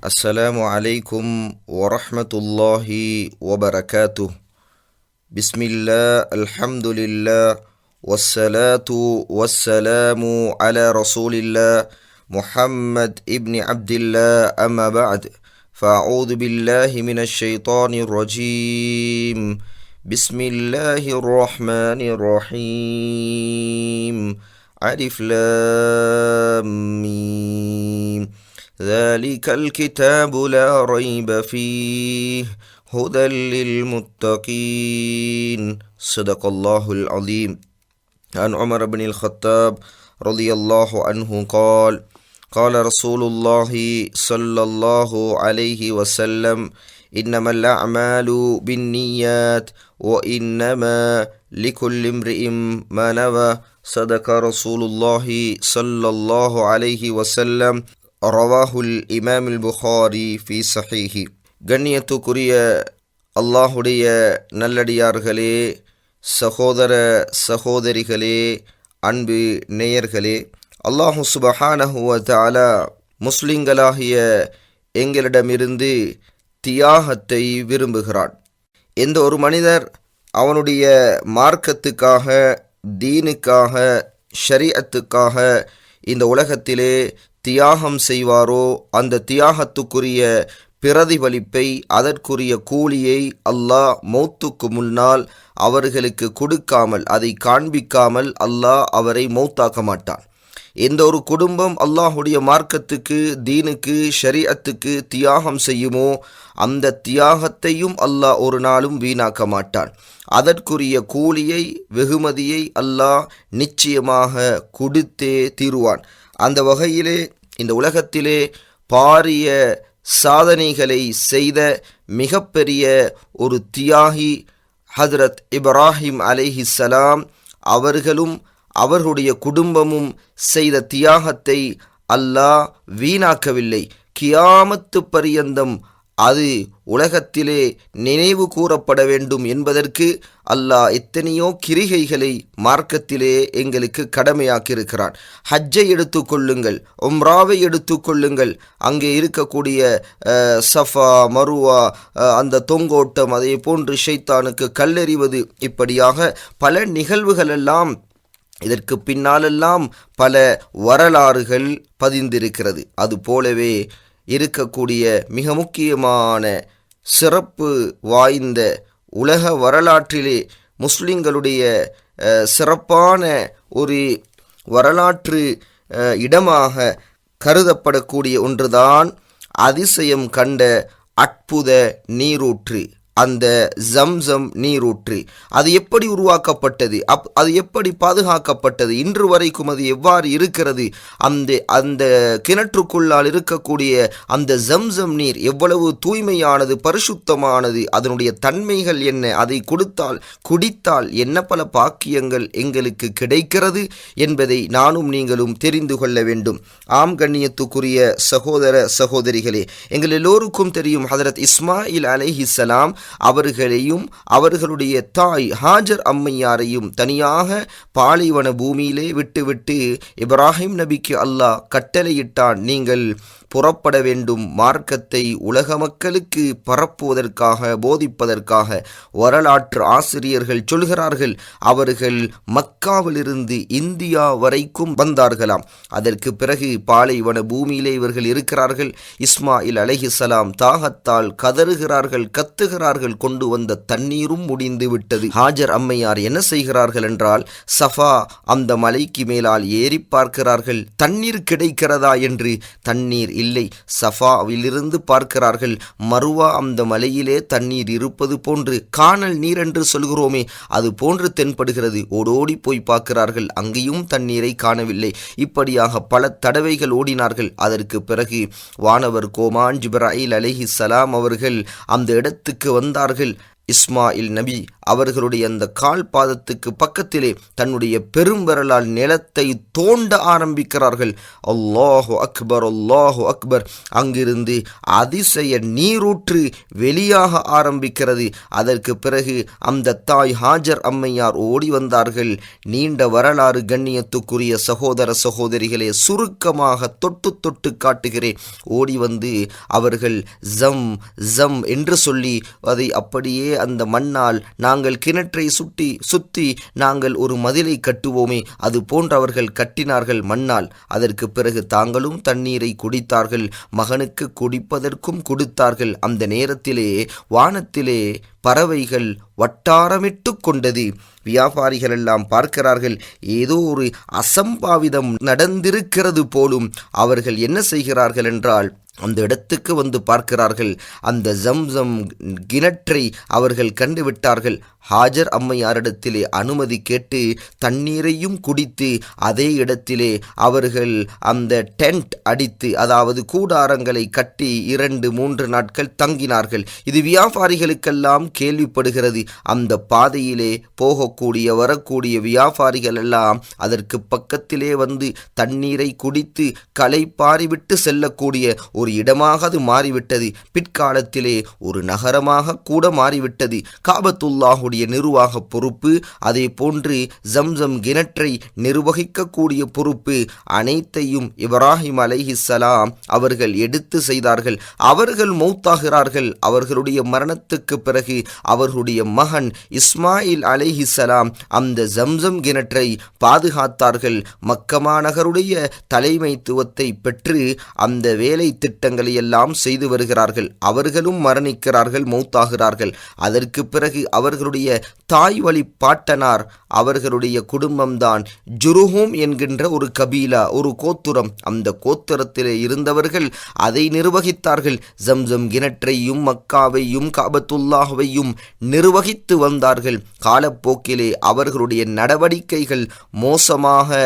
السلام عليكم ورحمة الله وبركاته. بسم الله الحمد لله والصلاة والسلام على رسول الله محمد ابن عبد الله أما بعد. فأعوذ بالله من الشيطان الرجيم. بسم الله الرحمن الرحيم. ألف لام ميم. ذلك الكتاب لا ريب فيه هدى للمتقين. صدق الله العظيم. عن عمر بن الخطاب رضي الله عنه قال قال رسول الله صلى الله عليه وسلم إنما الأعمال بالنيات وإنما لكل امرئ ما نوى. صدق رسول الله صلى الله عليه وسلم. ரவாஹுல் இமாமில் புகாரி ஃபி சஹீஹி கண்ணியத்துக்குரிய அல்லாஹுடைய நல்லடியார்களே சகோதர சகோதரிகளே அன்பு நேயர்களே அல்லாஹு சுபஹானஹுவ தாலா முஸ்லிம்களாகிய எங்களிடமிருந்து தியாகத்தை விரும்புகிறான் எந்த ஒரு மனிதர் அவனுடைய மார்க்கத்துக்காக தீனுக்காக ஷரியத்துக்காக இந்த உலகத்திலே தியாகம் செய்வாரோ அந்த தியாகத்துக்குரிய பிரதிபலிப்பை அதற்குரிய கூலியை அல்லாஹ் மௌத்துக்கு முன்னால் அவர்களுக்கு கொடுக்காமல் அதை காண்பிக்காமல் அல்லாஹ் அவரை மௌத்தாக்க மாட்டான். எந்த ஒரு குடும்பம் அல்லாஹுடைய மார்க்கத்துக்கு தீனுக்கு ஷரியத்துக்கு தியாகம் செய்யுமோ அந்த தியாகத்தையும் அல்லாஹ் ஒரு நாளும் வீணாக்க மாட்டான். அதற்குரிய கூலியை வெகுமதியை அல்லாஹ் நிச்சயமாக கொடுத்தே தீருவான். அந்த வகையிலே இந்த உலகத்திலே பாரிய சாதனைகளை செய்த மிகப்பெரிய ஒரு தியாகி ஹதரத் இப்ராஹிம் அலைஹிஸ்ஸலாம் அவர்களும் அவர்களுடைய குடும்பமும் செய்த தியாகத்தை அல்லாஹ் வீணாக்கவில்லை. கியாமத்து பரியந்தம் அது உலகத்திலே நினைவு கூறப்பட வேண்டும் என்பதற்கு அல்லாஹ் எத்தனையோ கிரிகைகளை மார்க்கத்திலே எங்களுக்கு கடமையாக்கியிருக்கிறான். ஹஜ்ஜை எடுத்துக்கொள்ளுங்கள் உம்ராவை எடுத்துக்கொள்ளுங்கள். அங்கே இருக்கக்கூடிய சஃபா மருவா அந்த தொங்கோட்டம் அதே போன்று ஷைத்தானுக்கு கல்லெறிவது இப்படியாக பல நிகழ்வுகளெல்லாம் இதற்கு பின்னாலெல்லாம் பல வரலாறுகள் பதிந்திருக்கிறது. அது போலவே இருக்கக்கூடிய மிக முக்கியமான சிறப்பு வாய்ந்த உலக வரலாற்றிலே முஸ்லிம்களுடைய சிறப்பான ஒரு வரலாற்று இடமாக கருதப்படக்கூடிய ஒன்றுதான் அதிசயம் கண்ட அற்புத நீரூற்று. அந்த ஜம்சம் நீரூற்று. அது எப்படி உருவாக்கப்பட்டது? அப் அது எப்படி பாதுகாக்கப்பட்டது? இன்று வரைக்கும் அது எவ்வாறு இருக்கிறது? அந்த அந்த கிணற்றுக்குள்ளால் இருக்கக்கூடிய அந்த ஜம்சம் நீர் எவ்வளவு தூய்மையானது பரிசுத்தமானது அதனுடைய தன்மைகள் என்ன? அதை கொடுத்தால் குடித்தால் என்ன பல பாக்கியங்கள் எங்களுக்கு கிடைக்கிறது என்பதை நானும் நீங்களும் தெரிந்து கொள்ள வேண்டும். ஆம் கண்ணியத்துக்குரிய சகோதர சகோதரிகளே எங்கள் எல்லோருக்கும் தெரியும் ஹதரத் இஸ்மாயில் அலைஹிஸ்ஸலாம் அவர்களையும் அவர்களுடைய தாய் ஹாஜர் அம்மையாரையும் தனியாக பாலைவன பூமியிலே விட்டுவிட்டு இப்ராஹிம் நபிக்கு அல்லாஹ் கட்டளையிட்டான். நீங்கள் புறப்பட வேண்டும் மார்க்கத்தை உலக மக்களுக்கு பரப்புவதற்காக போதிப்பதற்காக வரலாற்று ஆசிரியர்கள் சொல்கிறார்கள். அவர்கள் மக்காவிலிருந்து இந்தியா வரைக்கும் வந்தார்களாம். அதற்கு பிறகு பாலைவன பூமியிலே இவர்கள் இருக்கிறார்கள். இஸ்மாயில் அலைஹிசலாம் தாகத்தால் கதறுகிறார்கள் கத்துகிறார்கள் கொண்டு வந்த தண்ணீரும் முடிந்து விட்டது. ஹாஜர் அம்மையார் என்ன செய்கிறார்கள் என்றால் சஃபா அந்த மலைக்கு மேலால் ஏறி பார்க்கிறார்கள். தண்ணீர் கிடைக்கிறதா என்று தண்ணீர் இல்லை. சஃபாவிலிருந்து பார்க்கிறார்கள் மறுவா அந்த மலையிலே தண்ணீர் இருப்பது போன்று காணல் நீர் என்று சொல்கிறோமே அது போன்று தென்படுகிறது. ஓடோடி போய் பார்க்கிறார்கள் அங்கேயும் தண்ணீரை காணவில்லை. இப்படியாக பல தடவைகள் ஓடினார்கள். அதற்கு பிறகு வானவர் கோமான் ஜிப்ராயில் அலிஹி சலாம் அவர்கள் அந்த இடத்துக்கு வந்தார்கள். இஸ்மாயில் நபி அவர்களுடைய அந்த கால் பாதத்துக்கு பக்கத்திலே தன்னுடைய பெரும்பெறலால் நிலத்தை தோண்ட ஆரம்பிக்கிறார்கள். அல்லாஹோ அக்பர் அல்லாஹோ அக்பர். அங்கிருந்து அதிசய நீரூற்று வெளியாக ஆரம்பிக்கிறது. அதற்கு பிறகு அந்த தாய் ஹாஜர் அம்மையார் ஓடி வந்தார்கள். நீண்ட வரலாறு கண்ணியத்துக்குரிய சகோதர சகோதரிகளே சுருக்கமாக தொட்டு தொட்டு காட்டுகிறேன். ஓடி வந்து அவர்கள் ஜம் ஜம் என்று சொல்லி அதை அப்படியே அந்த மண்ணால் நாங்கள் கிணற்றை சுட்டி சுத்தி நாங்கள் ஒரு மதிலை கட்டுவோமே. அது போன்றவர்கள் கட்டினார்கள் மண்ணால். அதற்கு பிறகு தாங்களும் தண்ணீரை குடித்தார்கள். மகனுக்கு குடிப்பதற்கும் கொடுத்தார்கள். அந்த நேரத்திலே வானத்திலே பறவைகள் வட்டாரமிட்டு கொண்டது. வியாபாரிகள் எல்லாம் பார்க்கிறார்கள் ஏதோ ஒரு அசம்பாவிதம் நடந்திருக்கிறது போலும். அவர்கள் என்ன செய்கிறார்கள் என்றால் அந்த இடத்துக்கு வந்து பார்க்கிறார்கள். அந்த ஜம்சம் கிணற்றை அவர்கள் கண்டுவிட்டார்கள். ஹாஜர் அம்மையாரிடத்திலே அனுமதி கேட்டு தண்ணீரையும் குடித்து அதே இடத்திலே அவர்கள் அந்த டென்ட் அடித்து அதாவது கூடாரங்களை கட்டி இரண்டு மூன்று நாட்கள் தங்கினார்கள். இது வியாபாரிகளுக்கெல்லாம் கேள்விப்படுகிறது. அந்த பாதையிலே போகக்கூடிய வரக்கூடிய வியாபாரிகள் எல்லாம் அதற்கு பக்கத்திலே வந்து தண்ணீரை குடித்து களை பாரிவிட்டு செல்லக்கூடிய ஒரு இடமாக அது மாறிவிட்டது. பிற்காலத்திலே ஒரு நகரமாக கூட மாறிவிட்டது. காபத்துல்லாஹுடைய நிர்வாக பொறுப்பு அதே போன்று ஜம்சம் கிணற்றை நிர்வகிக்கக்கூடிய பொறுப்பு அனைத்தையும் இப்ராஹிம் அலைஹிஸ்ஸலாம் அவர்கள் எடுத்து செய்தார்கள். அவர்கள் மௌத்தாகிறார்கள். அவர்களுடைய மரணத்துக்கு பிறகு அவர்களுடைய மகன் இஸ்மாயில் அலைஹிஸ்ஸலாம் அந்த ஜம்சம் கிணற்றை பாதுகாத்தார்கள். மக்கமா நகருடைய தலைமைத்துவத்தை பெற்று அந்த வேலை திட்டங்களை எல்லாம் செய்து வருகிறார்கள். அவர்களும் மரணிக்கிறார்கள் மௌத்தாகிறார்கள். அதற்கு பிறகு அவர்களுடைய தாய் வழி பாட்டனார் அவர்களுடைய குடும்பம்தான். ஜுருஹூம் என்கின்ற ஒரு கபீலா ஒரு கோத்துரம். அந்த கோத்துரத்திலே இருந்தவர்கள் அதை நிர்வகித்தார்கள். ஜம்சம் கிணற்றையும் மக்காவையும் காபத்துல்லாஹையும் நிர்வகித்து வந்தார்கள். காலப்போக்கிலே அவர்களுடைய நடவடிக்கைகள் மோசமாக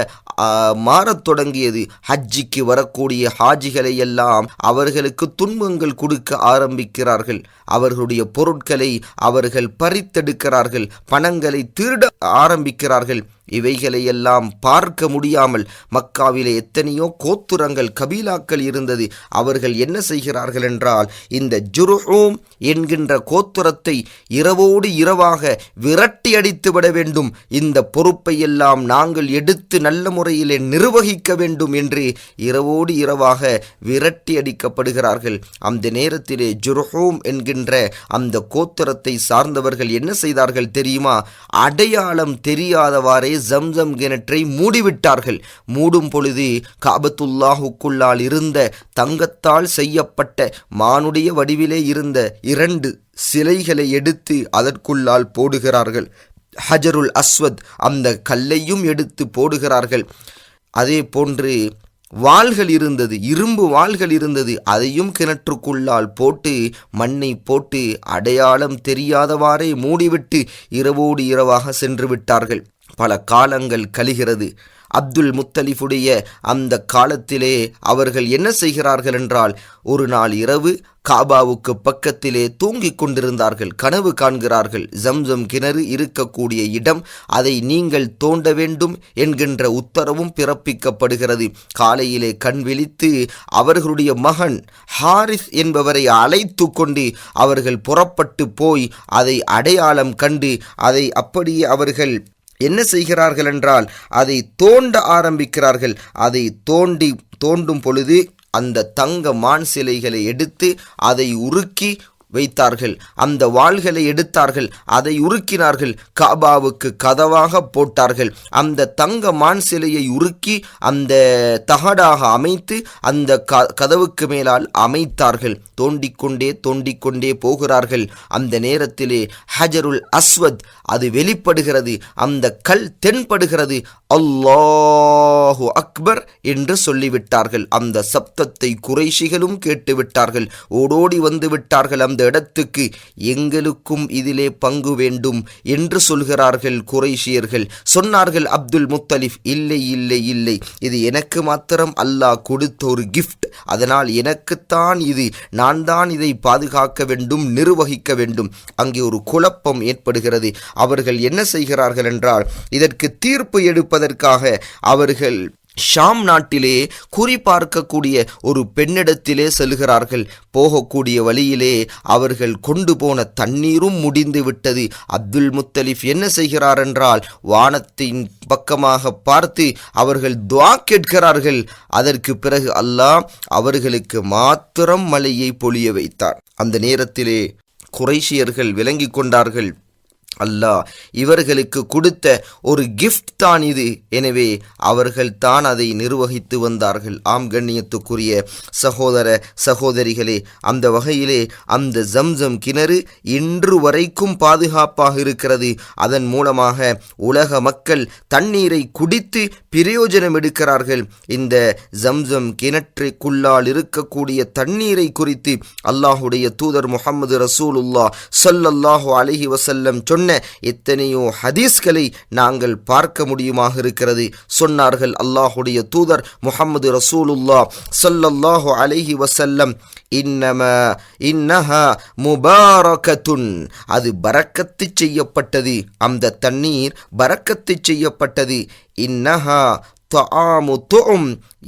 மாறத் தொடங்கியது. ஹஜ்ஜிக்கு வரக்கூடிய ஹாஜிகளை எல்லாம் அவர்களுக்கு துன்பங்கள் கொடுக்க ஆரம்பிக்கிறார்கள். அவர்களுடைய பொருட்களை அவர்கள் பறித்தெடுக்கிறார்கள். பணங்களை திருட ஆரம்பிக்கிறார்கள். இவைகளை எல்லாம் பார்க்க முடியாமல் மக்காவிலே எத்தனையோ கோத்துரங்கள் கபீலாக்கள் இருந்தது. அவர்கள் என்ன செய்கிறார்கள் என்றால் இந்த ஜுருஹூம் என்கின்ற கோத்துரத்தை இரவோடு இரவாக விரட்டி அடித்து விட வேண்டும். இந்த பொறுப்பை எல்லாம் நாங்கள் எடுத்து நல்ல முறையிலே நிர்வகிக்க வேண்டும் என்று இரவோடு இரவாக விரட்டி அடிக்கப்படுகிறார்கள். அந்த நேரத்திலே ஜுருஹூம் என்கின்ற அந்த கோத்துரத்தை சார்ந்தவர்கள் என்ன செய்தார்கள் தெரியுமா? அடையாளம் தெரியாதவாறே ஜம்சம் கிணற்றை மூடிவிட்டார்கள். மூடும் பொழுது காபத்துல்லாஹுக்குள்ளால் இருந்த தங்கத்தால் செய்யப்பட்ட மானுடைய வடிவிலே இருந்த இரண்டு சிலைகளை எடுத்து அதற்குள்ளால் போடுகிறார்கள். ஹஜருல் அஸ்வத் அந்த கல்லையும் எடுத்து போடுகிறார்கள். அதே போன்று வாள்கள் இருந்தது இரும்பு வாள்கள் இருந்தது அதையும் கிணற்றுக்குள்ளால் போட்டு மண்ணை போட்டு அடையாளம் தெரியாதவாறே மூடிவிட்டு இரவோடு இரவாக சென்று விட்டார்கள். பல காலங்கள் கழிகிறது. அப்துல் முத்தலிஃபுடைய அந்த காலத்திலே அவர்கள் என்ன செய்கிறார்கள் என்றால் ஒரு நாள் இரவு காபாவுக்கு பக்கத்திலே தூங்கிக் கொண்டிருந்தார்கள். கனவு காண்கிறார்கள். ஜம்சம் கிணறு இருக்கக்கூடிய இடம் அதை நீங்கள் தோண்ட வேண்டும் என்கின்ற உத்தரவும் பிறப்பிக்கப்படுகிறது. காலையிலே கண் விழித்து அவர்களுடைய மகன் ஹாரிஸ் என்பவரை அழைத்து கொண்டு அவர்கள் புறப்பட்டு போய் அதை அடையாளம் கண்டு அதை அப்படியே அவர்கள் என்ன செய்கிறார்கள் என்றால் அதை தோண்ட ஆரம்பிக்கிறார்கள். அதை தோண்டி தோண்டும் பொழுது அந்த தங்க மான் சிலைகளை எடுத்து அதை உருக்கி வைத்தார்கள். அந்த வாள்களை எடுத்தார்கள். அதை உருக்கினார்கள். காபாவுக்கு கதவாக போட்டார்கள். அந்த தங்க மான் சிலையை உருக்கி அந்த தகடாக அமைத்து அந்த க கதவுக்கு மேலால் அமைத்தார்கள். தோண்டிக்கொண்டே தோண்டிக்கொண்டே போகிறார்கள். அந்த நேரத்திலே ஹஜருல் அஸ்வத் அது வெளிப்படுகிறது. அந்த கல் தென்படுகிறது. அல்லாஹு அக்பர் என்று சொல்லிவிட்டார்கள். அந்த சப்தத்தை குறைஷிகளும் கேட்டுவிட்டார்கள். ஓடோடி வந்து விட்டார்கள் அந்த இடத்துக்கு எங்களுக்கும் இதிலே பங்கு வேண்டும் என்று சொல்கிறார்கள் குறைஷியர்கள். சொன்னார்கள் அப்துல் முத்தலிஃப் இல்லை இல்லை இல்லை. இது எனக்கு மாத்திரம் அல்லாஹ் கொடுத்த ஒரு கிஃப்ட் அதனால் எனக்குத்தான் இது. நான் தான் இதை பாதுகாக்க வேண்டும் நிர்வகிக்க வேண்டும். அங்கே ஒரு குழப்பம் ஏற்படுகிறது. அவர்கள் என்ன செய்கிறார்கள் என்றால் இதற்கு தீர்ப்பு எடுப்பதற்காக அவர்கள் ஷாம் நாட்டிலே குறிபார்க்கக்கூடிய ஒரு பெண்ணிடத்திலே செல்கிறார்கள். போகக்கூடிய வழியிலே அவர்கள் கொண்டு போன தண்ணீரும் முடிந்து விட்டது. அப்துல் முத்தலிஃப் என்ன செய்கிறார் என்றால் வானத்தின் பக்கமாக பார்த்து அவர்கள் துவா கேட்கிறார்கள். அதற்கு பிறகு அல்லாஹ் அவர்களுக்கு மாத்திரம் மழையை பொழிய வைத்தார். அந்த நேரத்திலே குறைஷியர்கள் விளங்கிக் கொண்டார்கள். அல்லாஹ் இவர்களுக்கு கொடுத்த ஒரு கிஃப்ட் தான் இது. எனவே அவர்கள் தான் அதை நிர்வகித்து வந்தார்கள். ஆம் கண்ணியத்துக்குரிய சகோதர சகோதரிகளே அந்த வகையிலே அந்த ஜம்சம் கிணறு இன்று வரைக்கும் பாதுகாப்பாக இருக்கிறது. அதன் மூலமாக உலக மக்கள் தண்ணீரை குடித்து பிரயோஜனம் எடுக்கிறார்கள். இந்த ஜம்சம் கிணற்றுக்குள்ளால் இருக்கக்கூடிய தண்ணீரை குறித்து அல்லாஹுடைய தூதர் முகமது ரசூலுல்லா சொல்லல்லாஹு அலஹி வசல்லம் சொன்ன எத்தனையோ ஹதீஸ்களை நாங்கள் பார்க்க முடியுமாக இருக்கிறது. சொன்னார்கள் அல்லாஹுடைய தூதர் முகமது ரசூலுல்லா சொல்லல்லாஹு அலஹி வசல்லம் இன்னம இன்னஹா முபாரகத்துன். அது பறக்கத்து செய்யப்பட்டது. அந்த தண்ணீர் பறக்கத்து செய்யப்பட்டது. இன்னஹா தஆமு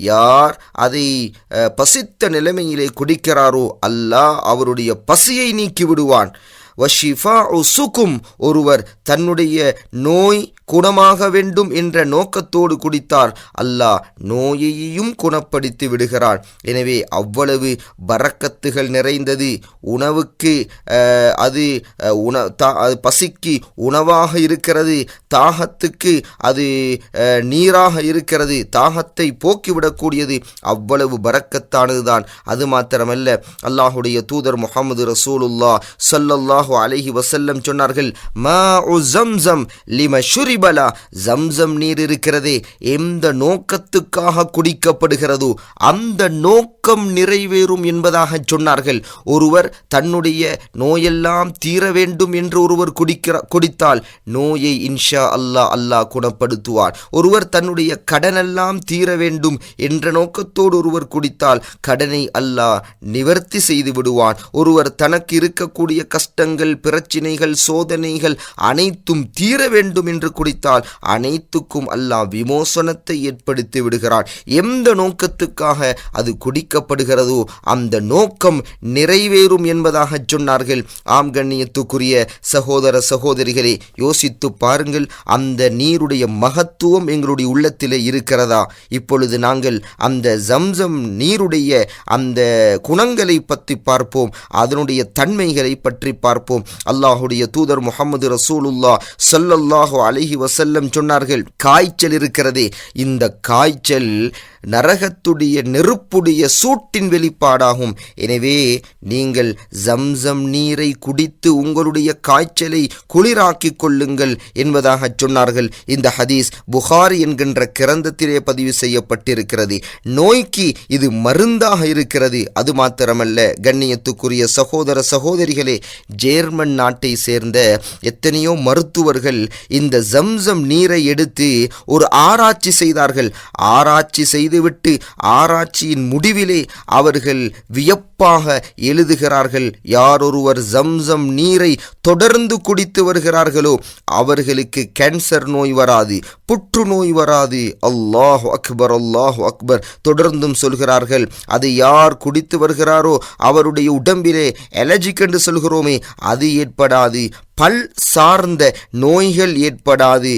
யார் அதை அஹ், பசித்த நிலைமையிலே குடிக்கிறாரோ அல்லாஹ் அவருடைய பசியை நீக்கி விடுவான் வஷிஃபா சுக்கும் ஒருவர் தன்னுடைய நோய் குணமாக வேண்டும் என்ற நோக்கத்தோடு குடித்தார். அல்லாஹ் நோயையும் குணப்படுத்தி விடுகிறார். எனவே அவ்வளவு பறக்கத்துகள் நிறைந்தது உணவுக்கு அது உண தா அது பசிக்கு உணவாக இருக்கிறது. தாகத்துக்கு அது நீராக இருக்கிறது. தாகத்தை போக்கிவிடக்கூடியது அவ்வளவு பறக்கத்தானதுதான் அது மாத்திரமல்ல அல்லாஹுடைய தூதர் முகமது ரசூலுல்லா சொல்லல்லாஹு அலஹி வசல்லம் சொன்னார்கள் மா ஜம்சம் லிம ஷுரிபலா. ஜம்சம் நீர் இருக்கிறதே எந்த நோக்கத்துக்காக குடிக்கப்படுகிறதோ அந்த நோக்கம் நிறைவேறும் என்பதாக சொன்னார்கள். ஒருவர் தன்னுடைய நோயெல்லாம் தீர வேண்டும் என்று ஒருவர் குடிக்கிற குடித்தால் நோயை இன்ஷா அல்லாஹ் அல்லாஹ் குணப்படுத்துவார். ஒருவர் தன்னுடைய கடனெல்லாம் தீர வேண்டும் என்ற நோக்கத்தோடு ஒருவர் குடித்தால் கடனை அல்லாஹ் நிவர்த்தி செய்து விடுவான். ஒருவர் தனக்கு இருக்கக்கூடிய கஷ்டங்கள் பிரச்சினைகள் சோதனைகள் அனைத்தும் தீர வேண்டும் என்று குடித்தால் அனைத்துக்கும் அல்லாஹ் விமோசனத்தை ஏற்படுத்தி விடுகிறார் எந்த நோக்கத்துக்காக அது குடிக்க வைக்கப்படுகிறதோ அந்த நோக்கம் நிறைவேறும் என்பதாக சொன்னார்கள். ஆம் கண்ணியத்துக்குரிய சகோதர சகோதரிகளே யோசித்து பாருங்கள் அந்த நீருடைய மகத்துவம் எங்களுடைய உள்ளத்திலே இருக்கிறதா? இப்பொழுது நாங்கள் அந்த ஜம்சம் நீருடைய அந்த குணங்களை பற்றி பார்ப்போம் அதனுடைய தன்மைகளை பற்றி பார்ப்போம். அல்லாஹுடைய தூதர் முகமது ரசூலுல்லா ஸல்லல்லாஹு அலைஹி வசல்லம் சொன்னார்கள் காய்ச்சல் இருக்கிறதே இந்த காய்ச்சல் நரகத்துடைய நெருப்புடைய சூட்டின் வெளிப்பாடாகும். எனவே நீங்கள் ஜம்சம் நீரை குடித்து உங்களுடைய காய்ச்சலை குளிராக்கிக் கொள்ளுங்கள் என்பதாக சொன்னார்கள். இந்த ஹதீஸ் புகாரி என்கின்ற கிரந்தத்திலே பதிவு செய்யப்பட்டிருக்கிறது. நோய்க்கு இது மருந்தாக இருக்கிறது. அது மாத்திரமல்ல கண்ணியத்துக்குரிய சகோதர சகோதரிகளே ஜேர்மன் நாட்டை சேர்ந்த எத்தனையோ மருத்துவர்கள் இந்த ஜம்சம் நீரை எடுத்து ஒரு ஆராய்ச்சி செய்தார்கள். ஆராய்ச்சி செய்துவிட்டு ஆராய்ச்சியின் முடிவிலே அவர்கள் வியப்பாக எழுதுகிறார்கள். யாரொருவர் ஜம்சம் நீரை தொடர்ந்து குடித்து வருகிறார்களோ அவர்களுக்கு கேன்சர் நோய் வராது புற்றுநோய் வராது. அல்லாஹ் அக்பர் அல்லாஹ் அக்பர் தொடர்ந்தும் சொல்கிறார்கள். அது யார் குடித்து வருகிறாரோ அவருடைய உடம்பிலே எலர்ஜிக் என்று சொல்கிறோமே அது ஏற்படாது. பல் சார்ந்த நோய்கள் ஏற்படாது.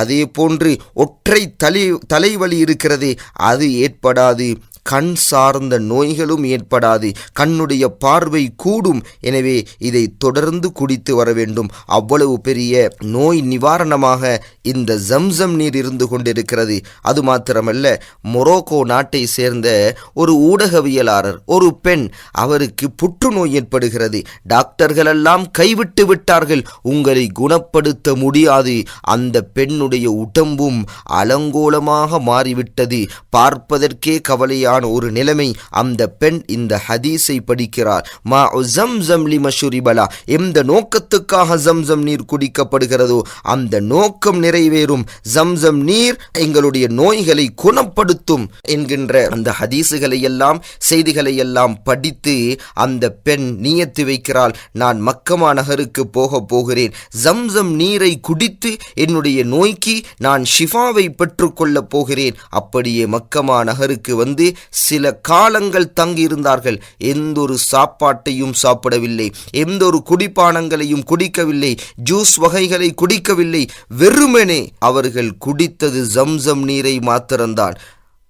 அதே போன்று ஒற்றை தலை தலைவலி இருக்கிறது அது ஏற்படாது. கண் சார்ந்த நோய்களும் ஏற்படாது. கண்ணுடைய பார்வை கூடும். எனவே இதை தொடர்ந்து குடித்து வர வேண்டும். அவ்வளவு பெரிய நோய் நிவாரணமாக இந்த ஜம்சம் நீர் இருந்து கொண்டிருக்கிறது. அது மாத்திரமல்ல மொரோக்கோ நாட்டை சேர்ந்த ஒரு ஊடகவியலாளர் ஒரு பெண் அவருக்கு புற்றுநோய் ஏற்படுகிறது. டாக்டர்களெல்லாம் கைவிட்டு விட்டார்கள். உங்களை குணப்படுத்த முடியாது. அந்த பெண்ணுடைய உடம்பும் அலங்கோலமாக மாறிவிட்டது. பார்ப்பதற்கே கவலையான படிப்பதற்கான ஒரு நிலைமை. அந்த பெண் இந்த ஹதீஸை படிக்கிறார் மா ஜம்சம் லிம ஷுரிபலா. எந்த நோக்கத்துக்காக ஜம்சம் நீர் குடிக்கப்படுகிறதோ அந்த நோக்கம் நிறைவேறும். ஜம்சம் நீர் எங்களுடைய நோய்களை குணப்படுத்தும் என்கின்ற அந்த ஹதீஸுகளை எல்லாம் செய்திகளை எல்லாம் படித்து அந்த பெண் நியத்து வைக்கிறாள். நான் மக்கமா நகருக்கு போக போகிறேன். ஜம்சம் நீரை குடித்து என்னுடைய நோய்க்கு நான் ஷிஃபாவை பெற்றுக்கொள்ளப் போகிறேன். அப்படியே மக்கமா நகருக்கு வந்து சில காலங்கள் தங்கியிருந்தார்கள். எந்த ஒரு சாப்பாட்டையும் சாப்பிடவில்லை. எந்த ஒரு குடிப்பானங்களையும் குடிக்கவில்லை. ஜூஸ் வகைகளை குடிக்கவில்லை. வெறுமனே அவர்கள் குடித்தது ஜம்சம் நீரை மாத்திரம்தான்.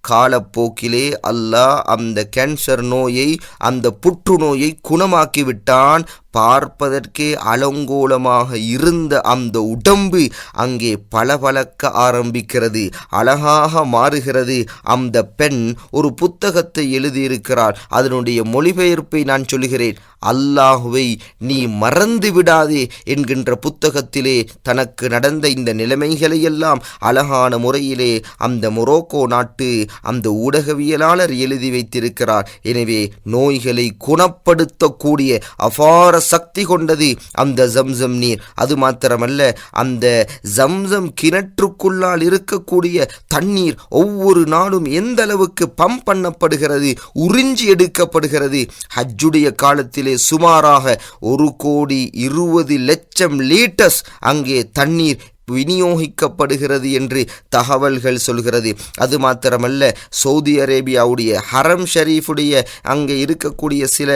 காலப்போக்கிலே அல்லாஹ் அந்த கேன்சர் நோயை அந்த புற்றுநோயை குணமாக்கிவிட்டான். பார்ப்பதற்கே அலங்கோலமாக இருந்த அந்த உடம்பு அங்கே பளபளக்க ஆரம்பிக்கிறது. அழகாக மாறுகிறது. அந்த பெண் ஒரு புத்தகத்தை எழுதியிருக்கிறார் அதனுடைய மொழிபெயர்ப்பை நான் சொல்கிறேன். அல்லாஹுவை நீ மறந்து விடாதே என்கின்ற புத்தகத்திலே தனக்கு நடந்த இந்த நிலைமைகளையெல்லாம் அழகான முறையிலே அந்த மொரோக்கோ நாட்டு அந்த ஊடகவியலாளர் எழுதி வைத்திருக்கிறார். எனவே நோய்களை குணப்படுத்தக்கூடிய அபார சக்தி கொண்டது அந்த ஜம்சம் நீர். அது மாத்திரமல்ல அந்த ஜம்சம் கிணற்றுக்குள்ளால் இருக்கக்கூடிய தண்ணீர் ஒவ்வொரு நாளும் எந்த அளவுக்கு பம்ப் பண்ணப்படுகிறது உறிஞ்சி எடுக்கப்படுகிறது ஹஜ்ஜுடைய காலத்திலே சுமாராக ஒரு கோடி இருபது லட்சம் லீட்டர்ஸ் அங்கே தண்ணீர் விநியோகிக்கப்படுகிறது என்று தகவல்கள் சொல்கிறது. அது மாத்திரமல்ல சவுதி அரேபியாவுடைய ஹரம் ஷரீஃபுடைய அங்கே இருக்கக்கூடிய சில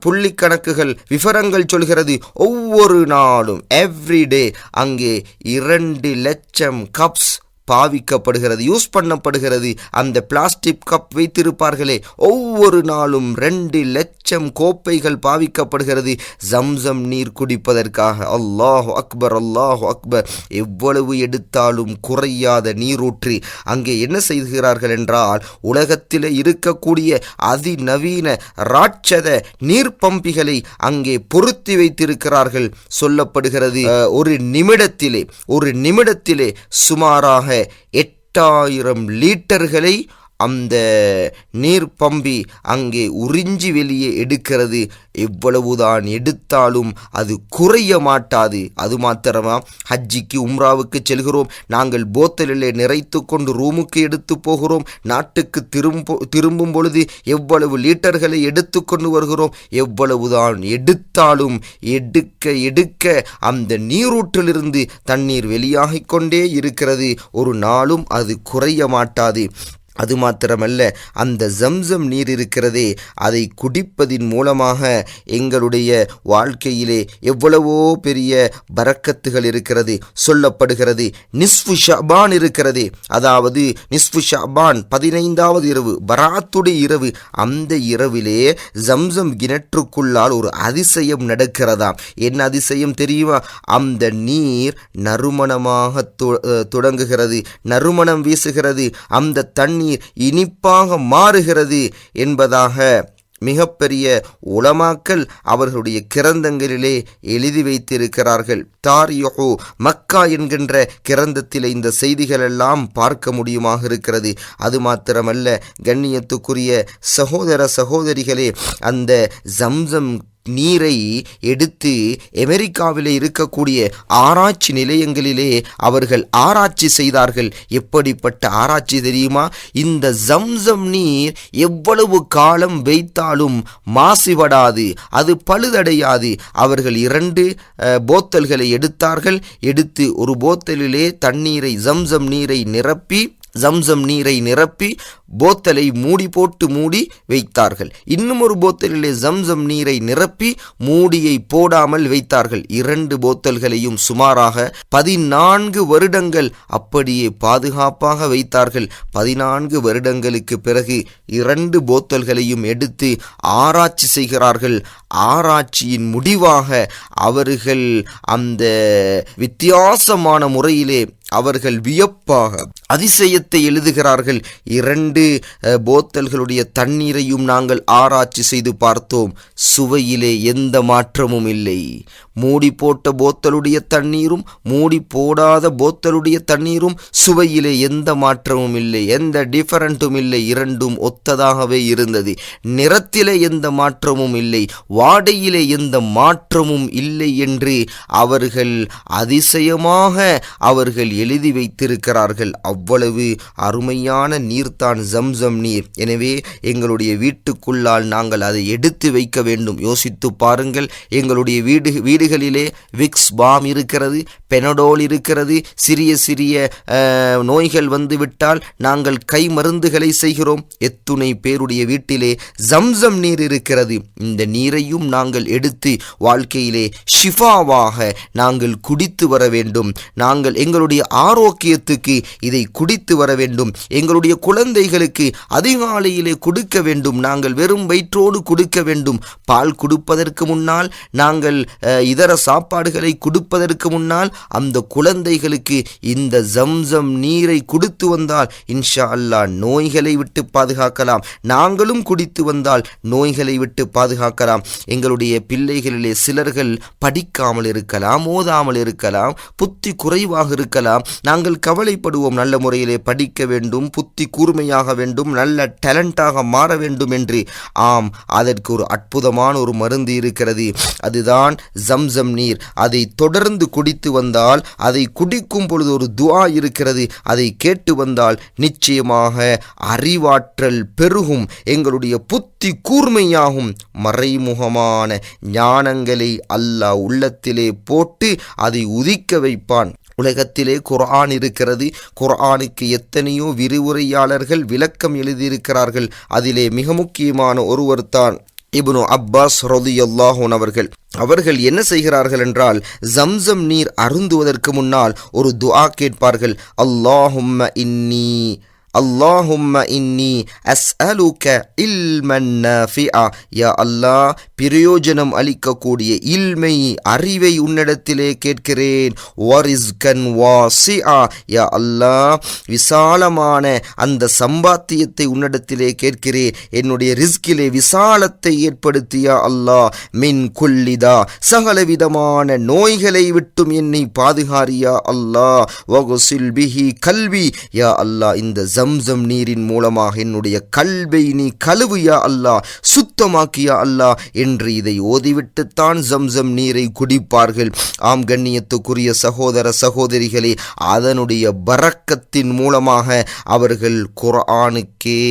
புள்ளி கணக்குகள் விவரங்கள் சொல்கிறது. ஒவ்வொரு நாளும் எவ்ரிடே அங்கே இரண்டு லட்சம் கப்ஸ் பாவிக்கப்படுகிறது யூஸ் பண்ணப்படுகிறது. அந்த பிளாஸ்டிக் கப் வைத்திருப்பார்களே ஒவ்வொரு நாளும் ரெண்டு லட்சம் கோப்பைகள் பாவிக்கப்படுகிறது. ஜம்சம் நீர் குடிப்பதற்காக. அல்லாஹ் அக்பர் அல்லாஹ் அக்பர். எவ்வளவு எடுத்தாலும் குறையாத நீரூற்றி. அங்கே என்ன செய்கிறார்கள் என்றால் உலகத்தில் இருக்கக்கூடிய அதிநவீன ராட்சத நீர் பம்பிகளை அங்கே பொருத்தி வைத்திருக்கிறார்கள். சொல்லப்படுகிறது ஒரு நிமிடத்திலே ஒரு நிமிடத்திலே சுமாராக எட்டாயிரம் லீட்டர்களை அந்த நீர் பம்பி அங்கே உறிஞ்சி வெளியே எடுக்கிறது. எவ்வளவுதான் எடுத்தாலும் அது குறைய மாட்டாது. அது மாத்திரமா? ஹஜ்ஜிக்கு உம்ராவுக்கு செல்கிறோம். நாங்கள் போத்தலிலே நிறைத்து கொண்டு ரூமுக்கு எடுத்து போகிறோம். நாட்டுக்கு திரும்ப திரும்பும் பொழுது எவ்வளவு லீட்டர்களை எடுத்து கொண்டு வருகிறோம். எவ்வளவுதான் எடுத்தாலும் எடுக்க எடுக்க அந்த நீரூற்றிலிருந்து தண்ணீர் வெளியாகிக் கொண்டே இருக்கிறது. ஒரு நாளும் அது குறைய மாட்டாது. அது மாத்திரமல்ல அந்த ஜம்சம் நீர் இருக்கிறதே அதை குடிப்பதின் மூலமாக எங்களுடைய வாழ்க்கையிலே எவ்வளவோ பெரிய பறக்கத்துகள் இருக்கிறது சொல்லப்படுகிறது. நிஸ்ஃபு ஷபான் இருக்கிறது அதாவது நிஸ்ஃபு ஷபான் பதினைந்தாவது இரவு பராத்துடைய இரவு அந்த இரவிலே ஜம்சம் கிணற்றுக்குள்ளால் ஒரு அதிசயம் நடக்கிறதாம் என்ன அதிசயம் தெரியுமா? அந்த நீர் நறுமணமாக தொடங்குகிறது நறுமணம் வீசுகிறது. அந்த தண்ணீர் இனிப்பாக மாறுகிறது என்பதாக மிகப்பெரிய உளமாக்கல் அவர்களுடைய கிரந்தங்களிலே எழுதி வைத்திருக்கிறார்கள். தாரியோஹோ மக்கா என்கின்ற கிரந்தத்தில் இந்த செய்திகளெல்லாம் பார்க்க முடியுமாக இருக்கிறது. அது மாத்திரமல்ல கண்ணியத்துக்குரிய சகோதர சகோதரிகளே அந்த ஜம்சம் நீரை எடுத்து அமெரிக்காவில் இருக்கக்கூடிய ஆராய்ச்சி நிலையங்களிலே அவர்கள் ஆராய்ச்சி செய்தார்கள். எப்படிப்பட்ட ஆராய்ச்சி தெரியுமா? இந்த ஜம்சம் நீர் எவ்வளவு காலம் வைத்தாலும் மாசுபடாது அது பழுதடையாது. அவர்கள் இரண்டு போத்தல்களை எடுத்தார்கள். எடுத்து ஒரு போத்தலிலே தண்ணீரை ஜம்சம் நீரை நிரப்பி ஜம்சம் நீரை நிரப்பி போத்தலை மூடி போட்டு மூடி வைத்தார்கள். இன்னும் ஒரு போத்தலிலே ஜம்சம் நீரை நிரப்பி மூடியை போடாமல் வைத்தார்கள். இரண்டு போத்தல்களையும் சுமாராக பதினான்கு வருடங்கள் அப்படியே பாதுகாப்பாக வைத்தார்கள். பதினான்கு வருடங்களுக்கு பிறகு இரண்டு போத்தல்களையும் எடுத்து ஆராய்ச்சி செய்கிறார்கள். ஆராய்ச்சியின் முடிவாக அவர்கள் அந்த வித்தியாசமான முறையிலே அவர்கள் வியப்பாக அதிசயத்தை எழுதுகிறார்கள். இரண்டு போத்தல்களுடைய தண்ணீரையும் நாங்கள் ஆராய்ச்சி செய்து பார்த்தோம். சுவையிலே எந்த மாற்றமும் இல்லை. மூடி போட்ட போத்தலுடைய தண்ணீரும் மூடி போடாத போத்தலுடைய தண்ணீரும் சுவையிலே எந்த மாற்றமும் இல்லை. எந்த டிஃபரண்ட்டும் இல்லை. இரண்டும் ஒத்ததாகவே இருந்தது. நிறத்திலே எந்த மாற்றமும் இல்லை. வாடையிலே எந்த மாற்றமும் இல்லை என்று அவர்கள் அதிசயமாக அவர்கள் எழுதி வைத்திருக்கிறார்கள். அவ்வளவு அருமையான நீர்தான் ஜம்சம் நீர். எனவே எங்களுடைய வீட்டுக்குள்ளால் நாங்கள் அதை எடுத்து வைக்க வேண்டும். யோசித்து பாருங்கள் எங்களுடைய வீடு வீடுகளிலே விக்ஸ் பாம் இருக்கிறது. பெனடோல் இருக்கிறது. சிறிய சிறிய நோய்கள் வந்துவிட்டால் நாங்கள் கை மருந்துகளை செய்கிறோம். எத்துணை பேருடைய வீட்டிலே ஜம்சம் நீர் இருக்கிறது. இந்த நீரையும் நாங்கள் எடுத்து வாழ்க்கையிலே ஷிஃபாவாக நாங்கள் குடித்து வர வேண்டும். நாங்கள் எங்களுடைய ஆரோக்கியத்துக்கு இதை குடித்து வர வேண்டும். எங்களுடைய குழந்தைகளுக்கு அதிகாலையிலே கொடுக்க வேண்டும். நாங்கள் வெறும் வயிற்றோடு கொடுக்க வேண்டும். பால் கொடுப்பதற்கு முன்னால் நாங்கள் இதர சாப்பாடுகளை கொடுப்பதற்கு முன்னால் அந்த குழந்தைகளுக்கு இந்த ஜம்சம் நீரை கொடுத்து வந்தால் இன்ஷா அல்லாஹ் நோய்களை விட்டு பாதுகாக்கலாம். நாங்களும் குடித்து வந்தால் நோய்களை விட்டு பாதுகாக்கலாம். எங்களுடைய பிள்ளைகளிலே சிலர்கள் படிக்காமல் இருக்கலாம் ஓதாமல் இருக்கலாம் புத்தி குறைவாக இருக்கலாம். நாங்கள் கவலைப்படுவோம் நல்ல முறையிலே படிக்க வேண்டும் புத்தி கூர்மையாக வேண்டும் நல்ல டேலண்டாக மாற வேண்டும் என்று. ஆம் அதற்கு ஒரு அற்புதமான ஒரு மருந்து இருக்கிறது. அதுதான் ஜம்சம் நீர். அதை தொடர்ந்து குடித்து வந்தால் அதை குடிக்கும் பொழுது ஒரு துவா இருக்கிறது. அதை கேட்டு வந்தால் நிச்சயமாக அறிவாற்றல் பெருகும். எங்களுடைய புத்தி கூர்மையாகும். மறைமுகமான ஞானங்களை அல்லாஹ் உள்ளத்திலே போட்டு அதை உதிக்க வைப்பான். உலகத்திலே குர்ஆன் இருக்கிறது. குர்ஆனுக்கு எத்தனையோ விரிவுரையாளர்கள் விளக்கம் எழுதியிருக்கிறார்கள். அதிலே மிக முக்கியமான ஒருவர் தான். இப்னு அப்பாஸ் ரதியல்லாஹூன் அவர்கள். அவர்கள் என்ன செய்கிறார்கள் என்றால் ஜம்சம் நீர் அருந்துவதற்கு முன்னால் ஒரு துஆ கேட்பார்கள். அல்லாஹும்ம இன்னி அல்லாஹும்ம இன்னி அஸ்அலுக இல்மன் நாஃபிஆ யா அல்லாஹ் பிரயோஜனம் அளிக்கக்கூடிய இல்மை அறிவை உன்னிடத்திலே கேட்கிறேன். வரிஸ்கன் வாசிஆ. யா அல்லாஹ் விசாலமான அந்த சம்பாத்தியத்தை உன்னிடத்திலே கேட்கிறேன். என்னுடைய ரிஸ்கிலே விசாலத்தை ஏற்படுத்தியா அல்லாஹ். மின் குல்லிதா சகலவிதமான நோய்களை விட்டும் என்னை பாதுகாரியா அல்லாஹ். வகுசில் பிஹி கல்வி. யா அல்லாஹ் இந்த ஜம்சம் நீரின் மூலமாக என்னுடைய கல்வை நீ கழுவியா அல்லாஹ் சுத்தமாக்கியா அல்லாஹ் என்று இதை ஓதிவிட்டுத்தான் ஜம்சம் நீரை குடிப்பார்கள். ஆம் கண்ணியத்துக்குரிய சகோதர சகோதரிகளே அதனுடைய பறக்கத்தின் மூலமாக அவர்கள் குரானுக்கே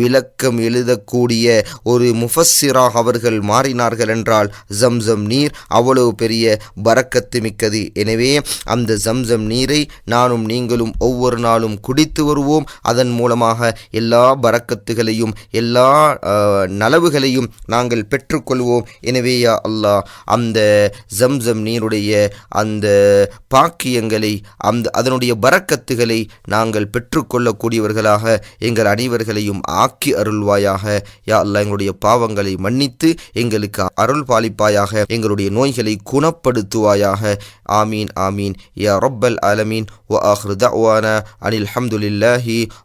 விளக்கம் எழுதக்கூடிய ஒரு முஃபஸ்ஸிராக அவர்கள் மாறினார்கள் என்றால் ஜம்சம் நீர் அவ்வளவு பெரிய பறக்கத்து மிக்கது. எனவே அந்த ஜம்சம் நீரை நானும் நீங்களும் ஒவ்வொரு நாளும் குடித்து வருவோம். அதன் அதன் மூலமாக எல்லா பறக்கத்துகளையும் எல்லா நலவுகளையும் நாங்கள் பெற்றுக்கொள்வோம். எனவே யா அல்லாஹ் அந்த ஜம்சம் நீருடைய அந்த பாக்கியங்களை அந்த அதனுடைய பறக்கத்துகளை நாங்கள் பெற்றுக்கொள்ளக்கூடியவர்களாக எங்கள் அனைவர்களையும் ஆக்கி அருள்வாயாக. யா அல்லா எங்களுடைய பாவங்களை மன்னித்து எங்களுக்கு அருள் பாலிப்பாயாக எங்களுடைய நோய்களை குணப்படுத்துவாயாக. ஆமீன் ஆமீன். யா ரொப்பல் அலமீன் ஒ ஆஹ்ருதான அனில் ஹம்துலில்லாஹி